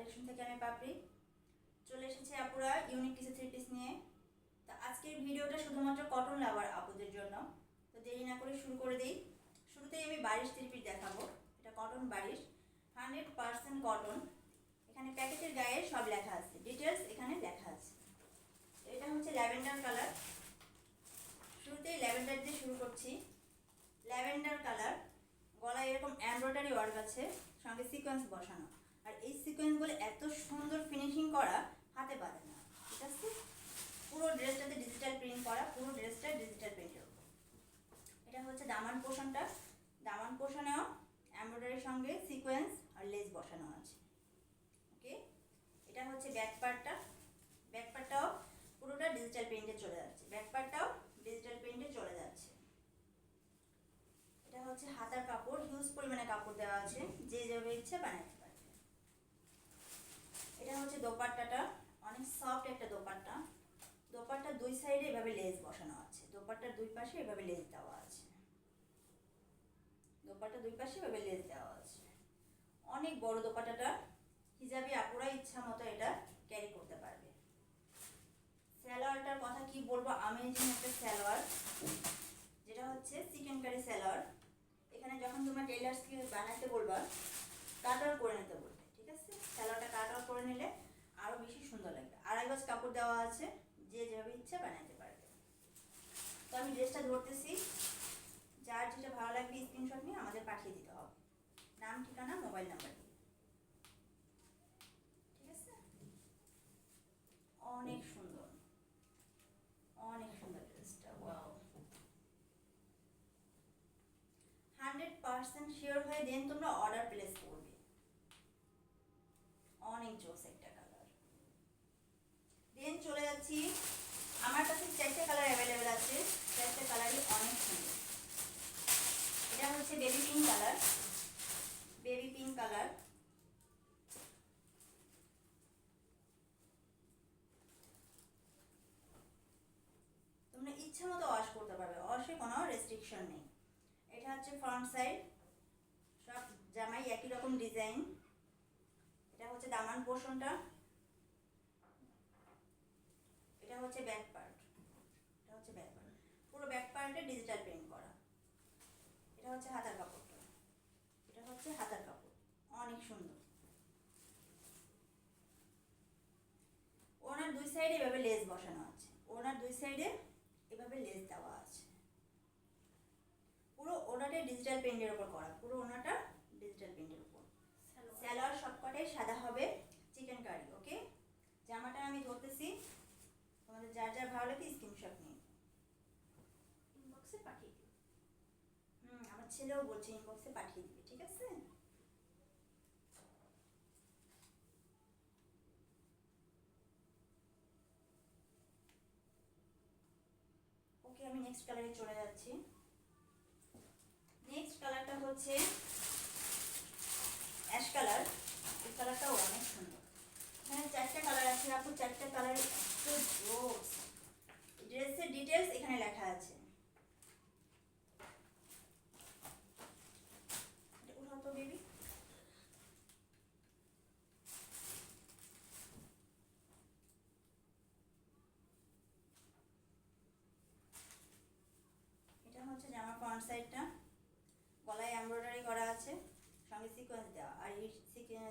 Collection থেকে আমি পাপড়ি। চলে এসেছি আপুরা ইউনিক কিছু থ্রি পিস নিয়ে। তো আজকের ভিডিওটা শুধুমাত্র কটন লাভার আপুদের জন্য। তো দেরি না করে শুরু করে দিই। শুরুতেই আমি বারিশ থ্রি পিস দেখাবো। এটা কটন বারিশ হান্ড্রেড পার্সেন্ট কটন এখানে প্যাকেটের গায়ে সব লেখা আছে। ডিটেলস এখানে লেখা আছে। এটা হচ্ছে ল্যাভেন্ডার কালার শুরুতেই ল্যাভেন্ডার দিয়ে শুরু করছি। ল্যাভেন্ডার কালার গলায় এরকম এমব্রয়ডারি ওয়ার্ক আছে। সঙ্গে সিকোয়েন্স বসানো। আর এই সিকোয়েন্সগুলো এত সুন্দর ফিনিশিং করা, হাতে বাঁধে না। ঠিক আছে? পুরো ড্রেসটাতে ডিজিটাল প্রিন্ট করা, পুরো ড্রেসটা ডিজিটাল প্রিন্টের উপর। এটা হচ্ছে দামান পোষণটা। দামান পোষণেও এমব্রয়ডারির সঙ্গে সিকোয়েন্স আর লেস বসানো আছে। ওকে এটা হচ্ছে ব্যাক পার্টটা ব্যাক পার্টটাও পুরোটা ডিজিটাল প্রিন্টে চলে যাচ্ছে। ব্যাক পার্টটাও ডিজিটাল প্রিন্টে চলে যাচ্ছে। এটা হচ্ছে হাতার কাপড়। হিউজ পরিমাণে কাপড় দেওয়া আছে। যে যেভাবে ইচ্ছে পারবে এটা হচ্ছে দোপাট্টাটা। অনেক সফট একটা দোপাট্টা। দোপাট্টার দুই সাইডে এভাবে লেস বসানো আছে। দোপাট্টার দুই পাশে এভাবে লেস দেওয়া আছে। দোপাট্টার দুই পাশে এভাবে লেস দেওয়া আছে। অনেক বড় দোপাট্টাটা। হিজাবি আপুরা ইচ্ছা মতো এটা ক্যারি করতে পারবে। স্যালোয়ারটার কথা কি বলব? আমেজিং একটা স্যালোয়ার যেটা হচ্ছে চিকেন কারি স্যালোয়ার এখানে যখন তোমরা টেলার্সকে বানাতে বলবা কাট আউট করে নিতে বলবে ঠিক আছে স্যালোয়ারটা কাট আউট করে নিলে আরও বেশি সুন্দর লাগবে। আড়াই গজ কাপড় দেওয়া আছে, যে যেভাবে ইচ্ছা বানাতে পারবে। তো আমি ড্রেসটা ধরতেছি। যার যেটা ভালো লাগবে স্ক্রিনশট নিয়ে আমাদের পাঠিয়ে দিতে হবে। নাম, ঠিকানা মোবাইল নাম্বার দিয়ে। ঠিক আছে? অনেক সুন্দর। অনেক সুন্দর ড্রেসটা, ওয়াও। হান্ড্রেড পার্সেন্ট শিওর হয়ে দেন তোমরা অর্ডার প্লেস করবে। অনেক জোস একটা কালার দেন চলে যাচ্ছি, আমার কাছে চারটে কালার অ্যাভেলেবেল আছে, চারটে কালারই অনেক সুন্দর। এটা হচ্ছে baby pink colour baby pink colour তোমরা ইচ্ছা মতো ওয়াশ করতে পারবে ওয়াশে কোনো রেস্ট্রিকশন নেই। এটা হচ্ছে ফ্রন্ট সাইড সব জামাই একই রকম ডিজাইন এটা হচ্ছে দামান পোর্শনটা এটা হচ্ছে ব্যাক পার্ট এটা হচ্ছে ব্যাক পার্ট পুরো ব্যাক পার্টে ডিজিটাল প্রিন্ট করা। এটা হচ্ছে হাতার কাপড়টা। এটা হচ্ছে হাতার কাপড়। অনেক সুন্দর। ওনার দুই সাইডে এভাবে লেস বসানো আছে। ওনার দুই সাইডে এভাবে লেস দেওয়া আছে। পুরো ওনাটা ডিজিটাল প্রিন্টের উপর করা। পুরো ওনাটা ডিজিটাল প্রিন্টের উপর। স্যালোয়ার সবকটাই সাদা হবে চিকেন কারি ওকে জামাটা আমি ধরতেছি। তোমাদের যার যার ভালো লাগে স্ক্রিনশট নিয়ে ইনবক্সে পাঠিয়ে হুম আমার ছেলেও বলছে ইনবক্সে পাঠিয়ে দিবে ঠিক আছে? ওকে আমি নেক্সট কালারে চলে যাচ্ছি। নেক্সট কালারটা হচ্ছে অ্যাশ কালার এই কালারটাও অনেক সুন্দর। এখানে চারটে কালার আছে, আপু, চারটে কালার ড্রেসের ডিটেলস এখানে লেখা আছে। উঠাও বেবি এটা হচ্ছে জামার ফ্রন্ট সাইডটা গলায় এমব্রয়ডারি করা আছে। সঙ্গে সিকোয়েন্স দেওয়া। আর এই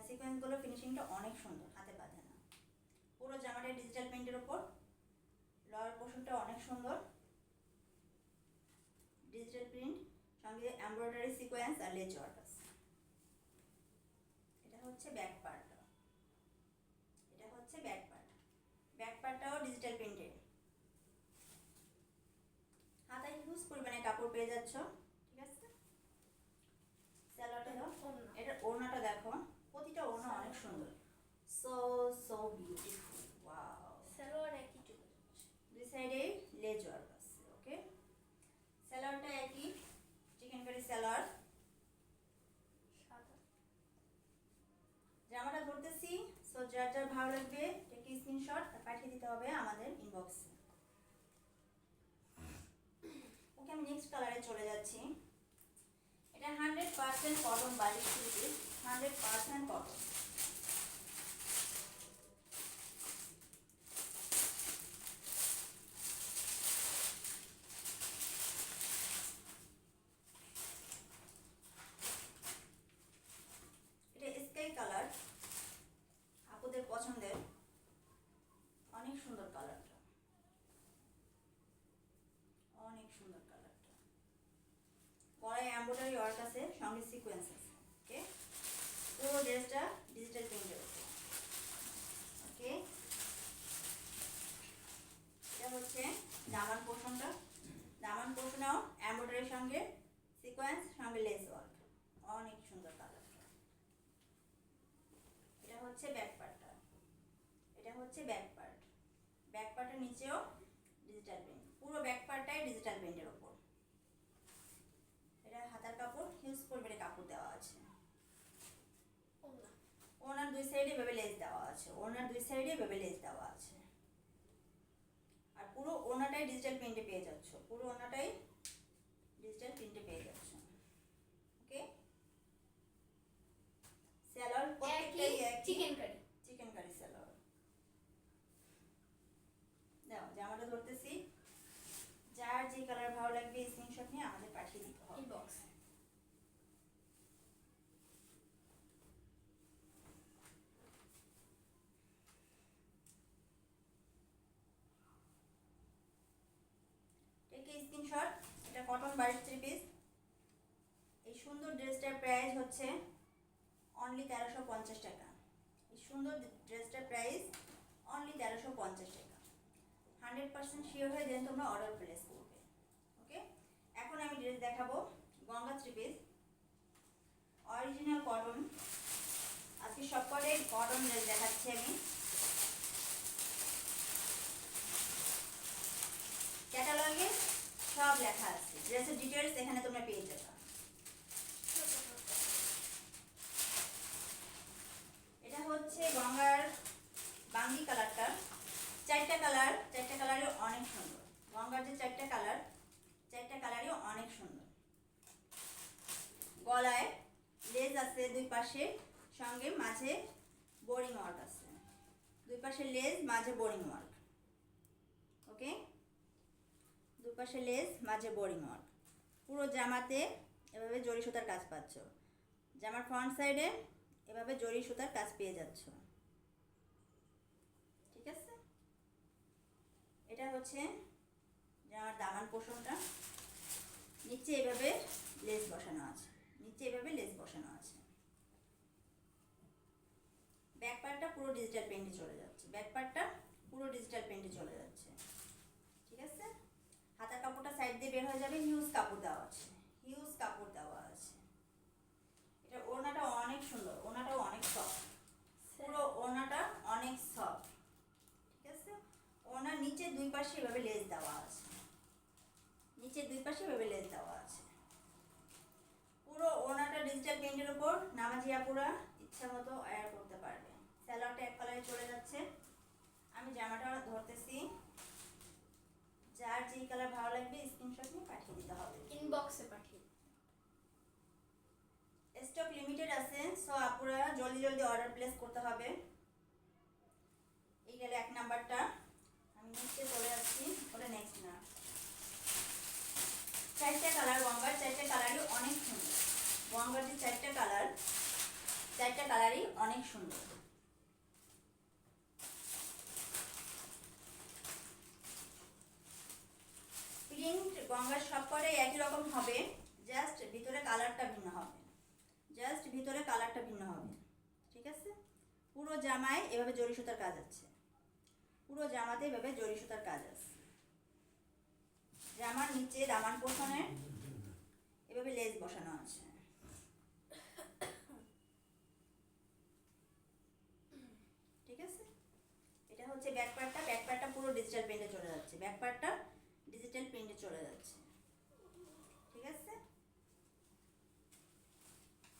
সিকোয়েন্সগুলো ফিনিশিংটা অনেক সুন্দর, হাতে বাঁধে না। পুরো জামাটা ডিজিটাল প্রিন্টের ওপর। লয়ার পোর্শনটা অনেক সুন্দর। ডিজিটাল প্রিন্ট সঙ্গে এমব্রয়ডারি সিকোয়েন্স আর লেজ ওয়ার্ক আছে এটা হচ্ছে ব্যাক পার্টটা এটা হচ্ছে ব্যাক পার্ট ব্যাক পার্টটাও ডিজিটাল প্রিন্টেড হাতায় হিউজ পরিমাণে কাপড় পেয়ে যাচ্ছ ঠিক আছে স্যালোয়ারটা দাও ওড়না। এটার ওড়নাটা দেখো প্রতিটা ওড়না অনেক সুন্দর। So so beautiful wow salwar একই চলে দুই সাইডে লেজ ওয়ার্ক আছে ওকে স্যালোয়ারটা একই চিকেন কারি জামাটা ধরতেছি সো যার যার ভালো লাগবে একটি স্ক্রিনশট পাঠিয়ে দিতে হবে আমাদের ইনবক্সে ওকে আমি নেক্সট কালারে চলে যাচ্ছি। হান্ড্রেড পার্সেন্ট কটন বাড়ি piece hundred percent cotton work আছে, সঙ্গে সিকোয়েন্স আছে ওকে পুরো ড্রেসটা ডিজিটাল প্রিন্টের উপর ওকে এটা হচ্ছে দামান পোর্শনটা দামান পোর্শনেও এমব্রয়ডারির সঙ্গে সিকোয়েন্স সঙ্গে লেস ওয়ার্ক অনেক সুন্দর কালারটা এটা হচ্ছে ব্যাক পার্টটা এটা হচ্ছে ব্যাক পার্ট ব্যাক পার্টের নিচেও ডিজিটাল প্রিন্ট পুরো ব্যাক পার্টটাই ডিজিটাল প্রিন্টের ওপর কাপড় হিউজ পরিমাণে কাপড় দেওয়া আছে। ওনার দুই সাইডে ভেবে লেস দেওয়া আছে। ওনার দুই সাইডে ভেবে লেস দেওয়া আছে। আর পুরো ওনাটাই ডিজিটাল প্রিন্টে পেয়ে যাচ্ছ। পুরো ওনাটাই ডিজিটাল প্রিন্টে পেয়ে যাচ্ছ। ওকে প্রত্যেকটাই একই চিকেন কারি চিকেন কারি স্যালার দাও জামাটা ধরতেছি। যার যে কালার ভালো লাগবে স্ক্রিনশট নিয়ে আমাদের পাঠিয়ে দিতে হবে inbox take screenshot cotton three piece এই সুন্দর ড্রেসটার প্রাইস হচ্ছে অনলি তেরোশো পঞ্চাশ টাকা। এই সুন্দর ড্রেসটার প্রাইস অনলি তেরোশো পঞ্চাশ টাকা। হান্ড্রেড পার্সেন্ট শিওর হয়ে যেন তোমরা অর্ডার প্লেস করবে। ওকে এখন আমি ড্রেস দেখাবো। Ganga three piece original cotton আজকে সবকটাই কটন ড্রেস দেখাচ্ছি আমি। ক্যাটালগে সব লেখা আছে। ড্রেসের ডিটেলস এখানে তোমরা পেয়ে যাবে। এটা হচ্ছে গঙ্গার বাঙ্গি কালারটা। চারটা কালার, চারটা কালারই অনেক সুন্দর। গঙ্গার যে চারটা কালার, চারটা কালারই অনেক সুন্দর। গলায় লেজ আছে দুই পাশে, সঙ্গে মাঝে বোরিং ওয়ার্ক আছে। দুই পাশে লেজ, মাঝে বোরিং ওয়ার্ক ওকে দুপাশে লেস, মাঝে বোরিং ওয়ার্ক পুরো জামাতে এভাবে জরি সুতার কাজ পাচ্ছ। জামার ফ্রন্ট সাইডে এভাবে জরি সুতার কাজ পেয়ে যাচ্ছ। ঠিক আছে? এটা হচ্ছে জামার দামান পোষণটা। নিচে এভাবে লেস বসানো আছে। নিচে এভাবে লেস বসানো আছে। ব্যাক পার্টটা পুরো ডিজিটাল পেন্টে চলে যাচ্ছে। ব্যাক পার্টটা পুরো ডিজিটাল পেন্টে চলে যাচ্ছে। ঠিক আছে? হাতার কাপড়টা সাইড দিয়ে বের হয়ে যাবে হিউজ কাপড় দেওয়া আছে হিউজ কাপড় দেওয়া আছে। এটা ওড়নাটা অনেক সুন্দর, ওড়নাটাও অনেক সফট পুরো ওড়নাটা অনেক সফট ঠিক আছে? ওনার নিচে দুই পাশে এভাবে লেস দেওয়া আছে, নিচে দুই পাশে এভাবে লেস দেওয়া আছে। পুরো ওনাটা ডিজিটাল প্রিন্টের উপর নামাজিয়া পুরা ইচ্ছা মতো অ্যাড করতে পারবে। স্যালোয়ারটা এক কালারে চলে যাচ্ছে। আমি জামাটা ধরতেছি। যার যেই কালার ভালো লাগবে স্ক্রিনশট নিয়ে পাঠিয়ে দিতে হবে। ইনবক্সে পাঠিয়ে স্টক লিমিটেড আছে সো আপুরা জলদি জলদি অর্ডার প্লেস করতে হবে। এই গেলে এক নাম্বারটা। আমি নেক্সটে চলে আসছি ওটা নেক্সট না। চারটে কালার গঙ্গার চারটে কালারই অনেক সুন্দর। গঙ্গার যে চারটে কালার চারটে কালারই অনেক সুন্দর। প্রিন্ট গঙ্গার সবকটাই একই রকম হবে জাস্ট ভিতরে কালারটা ভিন্ন হবে। জাস্ট ভিতরে কালারটা ভিন্ন হবে, ঠিক আছে? পুরো জামায় এভাবে জরি সুতার কাজ আছে। পুরো জামাতে এভাবে জরি সুতার কাজ আছে। জামার নিচে দামান পোষণে এভাবে লেজ বসানো আছে। ঠিক আছে? এটা হচ্ছে ব্যাক পার্টটা ব্যাক পার্টটা পুরো ডিজিটাল প্রিন্টে চলে যাচ্ছে। ব্যাক পার্টটা ডিজিটাল প্রিন্টে চলে যাচ্ছে। ঠিক আছে?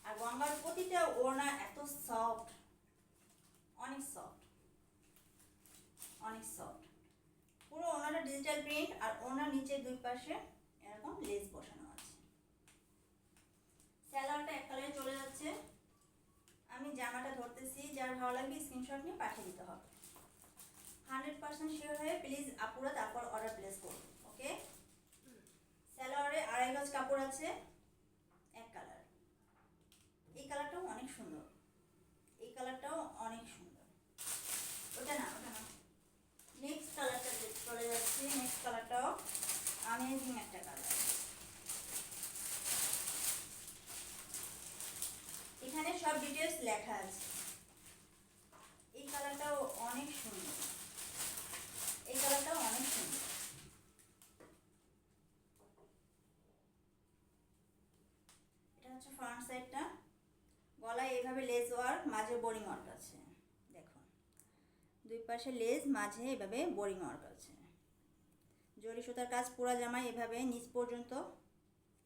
আর গঙ্গার প্রতিটা ওড়না এত সফট অনেক সফট অনেক সফট পুরো ওনাটা ডিজিটাল প্রিন্ট আর ওনার নিচে দুই পাশে এরকম লেস বসানো আছে। স্যালোয়ারটা এক কালারে চলে যাচ্ছে। আমি জামাটা ধরতেছি, যার ভালো লাগবে স্ক্রিনশট নিয়ে পাঠিয়ে দিতে হবে। হান্ড্রেড পার্সেন্ট শিওর হয়ে প্লিজ আপুরা তারপর অর্ডার প্লেস করবে। ওকে? স্যালোয়ারে আড়াই গজ কাপড় আছে, এক কালার। এই কালারটাও অনেক সুন্দর। এই কালারটাও অনেক সুন্দর। ওটা না ওটা না। নেক্সট কালারটা চলে যাচ্ছে নেক্সট কালারটাও আমেজিং একটা কালার ডিটেলস লেখা আছে এই কালারটাও অনেক সুন্দর এই কালারটাও অনেক সুন্দর এটা হচ্ছে ফ্রন্ট সাইডটা গলায় এইভাবে লেস ওয়ার্ক মাঝে বোরিং ওয়ার্ক আছে। দেখো দুই পাশে লেজ মাঝে এভাবে বোরিং ওয়ার্ক আছে। জরি সুতার কাজ পুরো জামায় এভাবে, নিচ পর্যন্ত,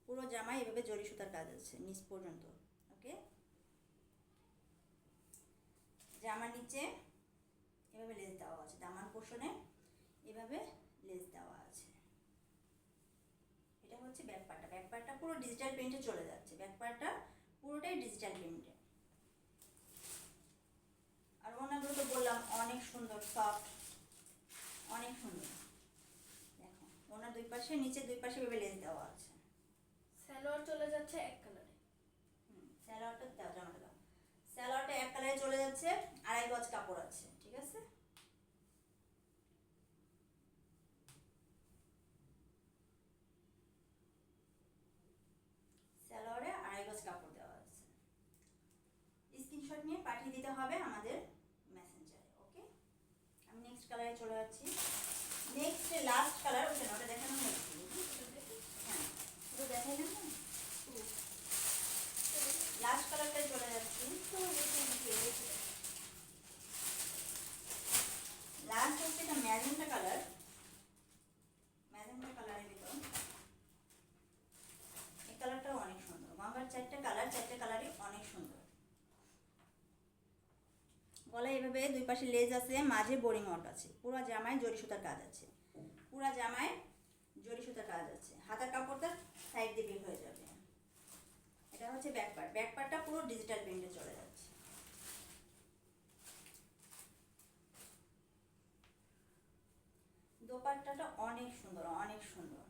পুরো জামায় এভাবে জরি সুতার কাজ আছে, নিচ পর্যন্ত ওকে জামার নিচে এভাবে লেজ দেওয়া আছে, দামান পোর্শনে এভাবে লেজ দেওয়া আছে। এটা হচ্ছে ব্যাক পার্টটা ব্যাক পার্টটা পুরো ডিজিটাল প্রিন্টে চলে যাচ্ছে। ব্যাক পার্টটা পুরোটাই ডিজিটাল প্রিন্টে আর ওনাগুলো তো বললাম অনেক সুন্দর সফট অনেক সুন্দর। দেখো ওনার দুই পাশে নিচে দুই পাশে এভাবে লেস দেওয়া আছে। স্যালোয়ার চলে যাচ্ছে এক কালারে হুম, স্যালোয়ারটা দাও জামাটা দাও। স্যালোয়ারটা এক কালারে চলে যাচ্ছে আড়াই গজ কাপড় আছে ঠিক আছে? স্যালোয়ারে আড়াই গজ কাপড় দেওয়া আছে। স্ক্রিনশট নিয়ে পাঠিয়ে দিতে হবে আমাদের মেসেঞ্জারে ওকে আমি নেক্সট কালারে চলে যাচ্ছি। নেক্সট যে লাস্ট কালার না ওটা দেখানো হয়েছে হ্যাঁ ওটা দেখাই না লাস্ট কালারটাই চলে যাচ্ছি লাস্ট হচ্ছে এটা ম্যাজেন্টা কালার ম্যাজেন্টা কালারের ভিতর এই কালারটাও অনেক সুন্দর গঙ্গার চারটে কালার চারটে কালারই অনেক সুন্দর গলায় এভাবে দুই পাশে লেজ আছে, মাঝে বোরিং ওয়ার্ক আছে। পুরো জামায় জরি সুতার কাজ আছে। পুরো জামায় জরি সুতার কাজ আছে। হাতার কাপড়টা সাইড দিয়ে বের হয়ে যাবে। এটা হচ্ছে ব্যাক পার্ট ব্যাক পার্টটা পুরো ডিজিটাল প্রিন্টে চলে যাচ্ছে। অনেক সুন্দর অনেক সুন্দর।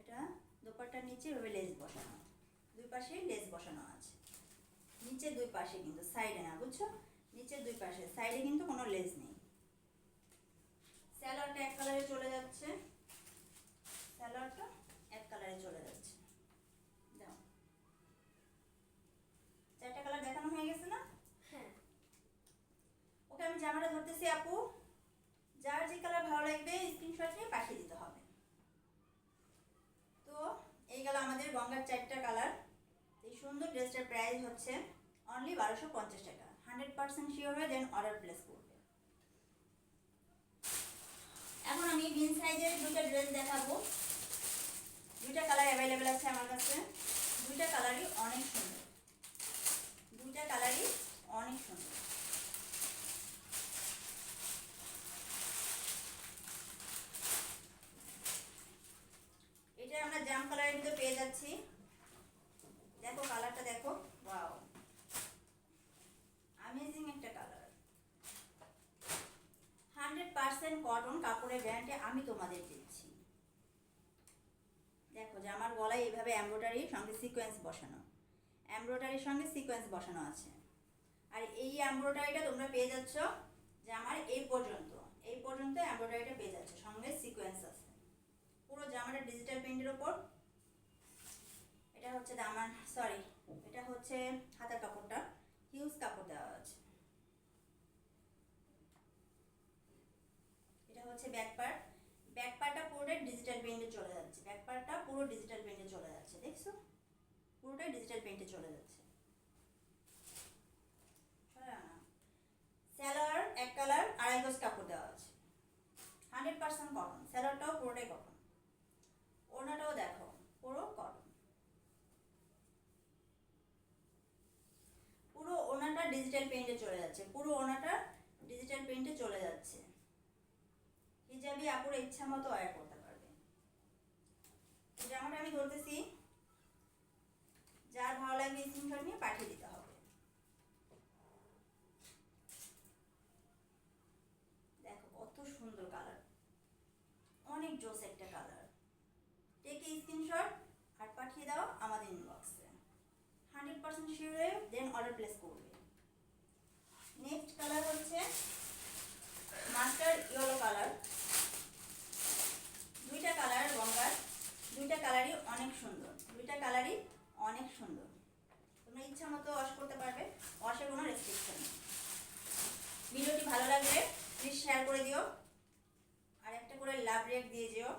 এটা দোপাট্টার নিচে এভাবে লেস বসানো। দুই পাশে লেস বসানো আছে। নিচে দুই পাশে কিন্তু সাইডে না, বুঝছ? নিচে দুই পাশে সাইডে কিন্তু কোনো লেস নেই। স্যালোয়ারটা এক কালারে চলে যাচ্ছে। স্যালোয়ারটা এক কালারে চলে যাচ্ছে। দাও। চারটা কালার দেখানো হয়ে গেছে না? হ্যাঁ। ওকে আমি জামাটা ধরতেছি আপু। যার যে কালার ভালো লাগবে স্ক্রিনশট নিয়ে পাঠিয়ে দিতে হবে। তো এই গেল আমাদের গঙ্গার চারটা কালার এই সুন্দর ড্রেসটার প্রাইস হচ্ছে অনলি বারোশো পঞ্চাশ টাকা। হান্ড্রেড পার্সেন্ট শিওর হয়ে দেন অর্ডার প্লেস করবে। এখন আমি বিন সাইজের দুটো ড্রেস দেখাবো। দুইটা কালার অ্যাভেলেবেল আছে আমার কাছে। দুইটা কালারই অনেক সুন্দর। দুইটা কালারই অনেক সুন্দর। এটা আমরা জাম কালারের ভিতরে পেয়ে যাচ্ছি। দেখো কালারটা দেখো ওয়াও অ্যামেজিং একটা কালার হান্ড্রেড পার্সেন্ট কটন কাপড়ের ব্র্যান্ডে আমি তোমাদের দিচ্ছি। দেখো জামার গলায় এইভাবে এমব্রয়ডারির সঙ্গে সিকোয়েন্স বসানো। এমব্রয়ডারির সঙ্গে সিকোয়েন্স বসানো আছে। আর এই এমব্রয়ডারিটা তোমরা পেয়ে যাচ্ছ জামার এই পর্যন্ত এই পর্যন্ত এমব্রয়ডারিটা পেয়ে যাচ্ছে, সঙ্গে সিকোয়েন্স আছে। পুরো জামাটা ডিজিটাল প্রিন্টের ওপর, এটা হচ্ছে দামান সরি এটা হচ্ছে হাতার কাপড়টা হিউজ কাপড় দেওয়া আছে। এটা হচ্ছে ব্যাক পার্ট পুরোটাই ডিজিটাল প্রিন্টে চলে যাচ্ছে। ব্যাক পার্টটা পুরো ডিজিটাল প্রিন্টে চলে যাচ্ছে, দেখছ? পুরোটাই ডিজিটাল প্রিন্টে চলে যাচ্ছে। স্যালোয়ার এক কালার আড়াই গজ কাপড় দেওয়া আছে। হান্ড্রেড পার্সেন্ট কটন স্যালোয়ারটাও পুরোটাই কটন ওনাটাও দেখো, পুরো কটন পুরো ওনাটা ডিজিটাল পেইন্টে চলে যাচ্ছে। পুরো ওনাটা ডিজিটাল পেইন্টে চলে যাচ্ছে। হিজাবি আপুর ইচ্ছা মতো ওয়্যার করতে পারবে। জামাটা আমি ধরতেছি, যার ভালো লাগবে স্ক্রিনশট নিয়ে পাঠিয়ে দিতে হবে। দেখো কত সুন্দর কালার অনেক জোস একটা কালার টেকে স্ক্রিনশট আর পাঠিয়ে দাও আমাদের ইনবক্সে হান্ড্রেড পার্সেন্ট শিওর হয়ে দেন অর্ডার প্লেস করবে। নেক্সট কালার হচ্ছে মাস্টার ইয়েলো কালার দুইটা কালার গঙ্গার দুইটা কালারই অনেক সুন্দর দুইটা কালারই অনেক সুন্দর তোমরা ইচ্ছা মতো ওয়াশ করতে পারবে ওয়াশের কষ্টের কোনো রেস্ট্রিকশন নেই ভিডিওটি ভালো লাগলে প্লিজ শেয়ার করে দিও। আর একটা করে লাভ রেক দিয়ে যেও।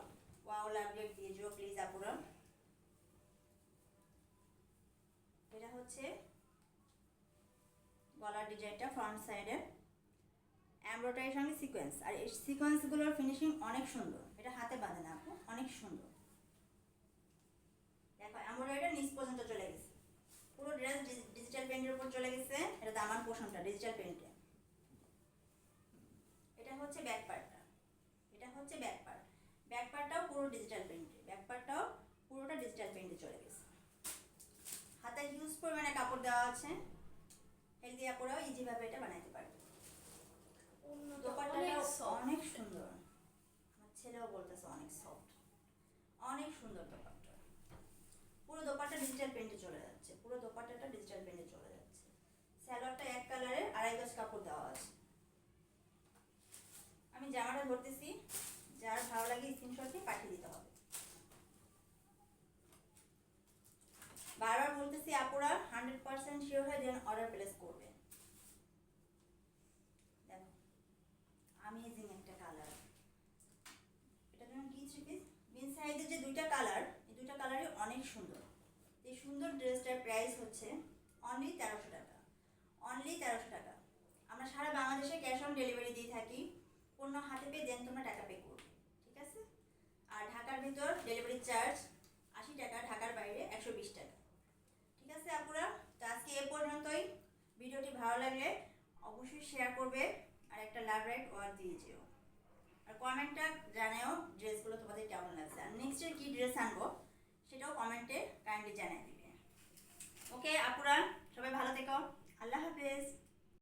ওয়াও লাভ রেক দিয়ে যেও প্লিজ আপুরা। এটা হচ্ছে গলার ডিজাইনটা ফ্রন্ট সাইডে এমব্রয়ডারির সঙ্গে সিকোয়েন্স আর এই সিকোয়েন্সগুলোর ফিনিশিং অনেক সুন্দর। এটা হাতে বাঁধে না আপু, অনেক সুন্দর। দেখো এমব্রয়ডারিটা নিচ পর্যন্ত চলে গেছে। পুরো ড্রেস ডিজিটাল প্রিন্টের উপর চলে গেছে। এটা দামান পোষণটা ডিজিটাল প্রিন্টে এটা হচ্ছে ব্যাক পার্টটা এটা হচ্ছে ব্যাক পার্ট ব্যাক পার্টটাও পুরো ডিজিটাল প্রিন্টে ব্যাক পার্টটাও পুরোটা ডিজিটাল প্রিন্টে চলে গেছে। হাতে হিউজ পরিমাণে কাপড় দেওয়া আছে। হেলদি আপুরাও ইজিভাবে এটা বানাইতে পারবে। অন্যটা অনেক অনেক সুন্দর। আমার ছেলেও বলতেছে অনেক সফট অনেক সুন্দর দোপাট্টা। পুরো দোপাট্টা ডিজিটাল প্রিন্টে চলে যাচ্ছে। পুরো দোপাট্টাটা ডিজিটাল প্রিন্টে চলে যাচ্ছে। স্যালোয়ারটা এক কালারে আড়াই গজ কাপড় দেওয়া আছে। জামাটা ধরতেছি, যার ভালো লাগে স্ক্রিনশট দিয়ে পাঠিয়ে দিতে হবে। বারবার বলতেছি, আপুরা হান্ড্রেড পার্সেন্ট শিওর হয়ে দেন অর্ডার প্লেস করবে। দেখো আমেজিং একটা কালার এটা যেমন কি থ্রি পিস বিন সাইজের যে দুইটা কালার এই দুইটা কালারই অনেক সুন্দর। এই সুন্দর ড্রেসটার প্রাইস হচ্ছে অনলি তেরোশো টাকা। অনলি তেরোশো টাকা। আমরা সারা বাংলাদেশে ক্যাশ অন ডেলিভারি দিয়ে থাকি। পণ্য হাতে পেয়ে দেন তোমরা টাকা পে করবে, ঠিক আছে? আর ঢাকার ভিতর ডেলিভারি চার্জ আশি টাকা, ঢাকার বাইরে একশো বিশ টাকা, ঠিক আছে আপুরা? তো আজকে এ পর্যন্তই। ভিডিওটি ভালো লাগলে অবশ্যই শেয়ার করবে আর একটা লাভ রাইট ওয়ার দিয়ে যেও। আর কমেন্টটা জানাও ড্রেসগুলো তোমাদের কেমন লাগছে। আর নেক্সটের কী ড্রেস আনব সেটাও কমেন্টে কাইন্ডলি জানিয়ে দিবে। ওকে আপুরা, সবাই ভালো থেকো। আল্লাহ হাফেজ।